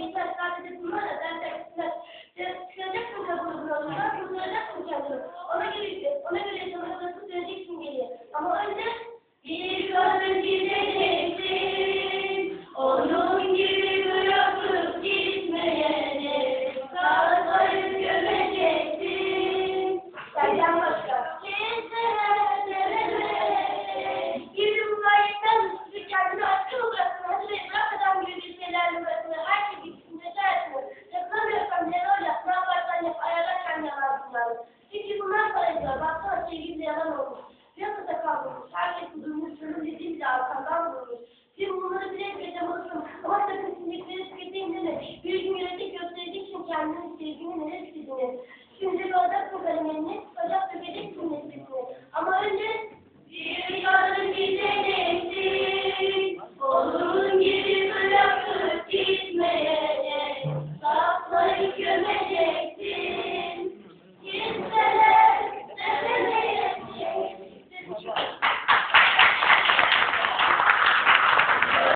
gençler sadece bir kadın gideceksin, onun gibi bırakıp gitmeyecek. Sağlıkları gömeceksin. Senden başka. Gibi bu gayetten kendini. Peki bunlar parayla baksana sevgili yalan olmuş. Piyasada kalmamış. Herkes şey durmuş. Sırrın dediği bile arkandan vurmuş. Sen bunları bile yaşamalısın. Ama sakın sinirleri tüketeyim deme. Bir gün yönetik göstereceksin kendini sevgini neler istediğini. Şimdi bir adak mı kalemini